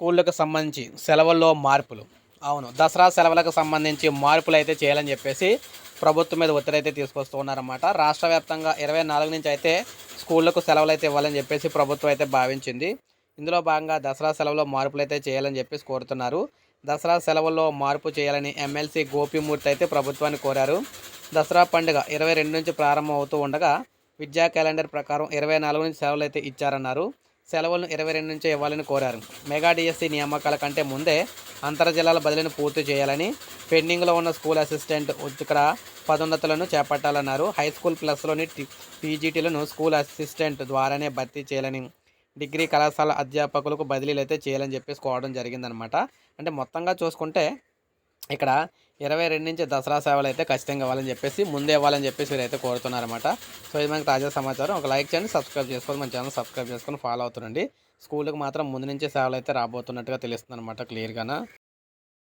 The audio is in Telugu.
స్కూళ్ళకు సంబంధించి సెలవుల్లో మార్పులు. అవును దసరా సెలవులకు సంబంధించి మార్పులు అయితే చేయాలని చెప్పేసి ప్రభుత్వం మీద ఒత్తిడి అయితే తీసుకొస్తూ ఉన్నారన్నమాట రాష్ట్ర వ్యాప్తంగా ఇరవై నాలుగు నుంచి అయితే స్కూళ్ళకు సెలవులు అయితే ఇవ్వాలని చెప్పేసి ప్రభుత్వం అయితే భావించింది. ఇందులో భాగంగా దసరా సెలవులో మార్పులు అయితే చేయాలని చెప్పేసి కోరుతున్నారు. దసరా సెలవుల్లో మార్పు చేయాలని ఎమ్మెల్సీ గోపిమూర్తి అయితే ప్రభుత్వాన్ని కోరారు. దసరా పండుగ ఇరవై రెండు నుంచి ప్రారంభం అవుతూ ఉండగా విద్యా క్యాలెండర్ ప్రకారం ఇరవై నాలుగు నుంచి సెలవులు అయితే ఇచ్చారన్నారు. సెలవులను ఇరవై రెండు నుంచే ఇవ్వాలని కోరారు. మెగా డిఎస్సి నియామకాల కంటే ముందే అంతర్ జిల్లాల బదిలీని పూర్తి చేయాలని పెండింగ్లో ఉన్న స్కూల్ అసిస్టెంట్ ఇక్కడ పదోన్నతులను చేపట్టాలన్నారు. హై స్కూల్ ప్లస్లోని పీజీటీలను స్కూల్ అసిస్టెంట్ ద్వారానే భర్తీ చేయాలని డిగ్రీ కళాశాల అధ్యాపకులకు బదిలీలు అయితే చేయాలని చెప్పేసి కోవడం జరిగిందనమాట. అంటే మొత్తంగా చూసుకుంటే ఇక్కడ ఇరవై రెండు నుంచి దసరా సేవలు అయితే ఖచ్చితంగా ఇవ్వాలని చెప్పేసి ముందే ఇవ్వాలని చెప్పేసి వీరైతే కోరుతున్నారన్నమాట. సో ఇది మనకి తాజా సమాచారం. ఒక లైక్ చేయండి సబ్స్క్రైబ్ చేసుకొని మన ఛానల్ సబ్స్క్రైబ్ చేసుకొని ఫాలో అవుతుండండి. స్కూల్కి మాత్రం ముందు నుంచే సేవలు అయితే రాబోతున్నట్టుగా తెలుస్తుంది అనమాట క్లియర్గానా.